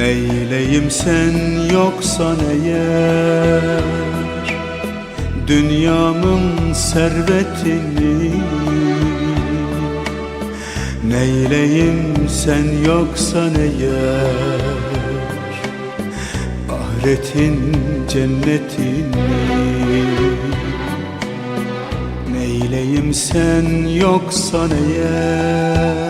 Neyleyim sen yoksan eğer Dünyamın servetini. Neyleyim sen yoksan eğer Ahiretin cennetini. Neyleyim sen yoksan eğer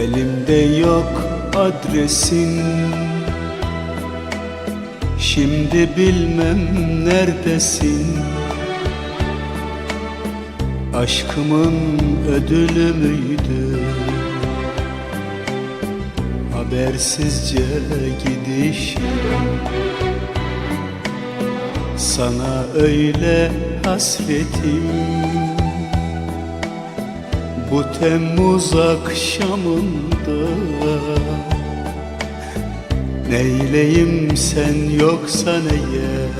Elimde yok adresin. Şimdi bilmem neredesin. Aşkımın ödülü müydü? Habersizce gidişim. Sana öyle hasretim bu Temmuz akşamında Neyleyim sen yoksan eğer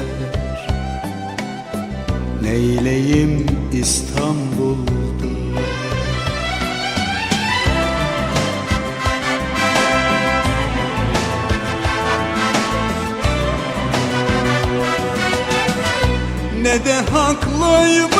Neyleyim İstanbul'da? Ne de haklıymış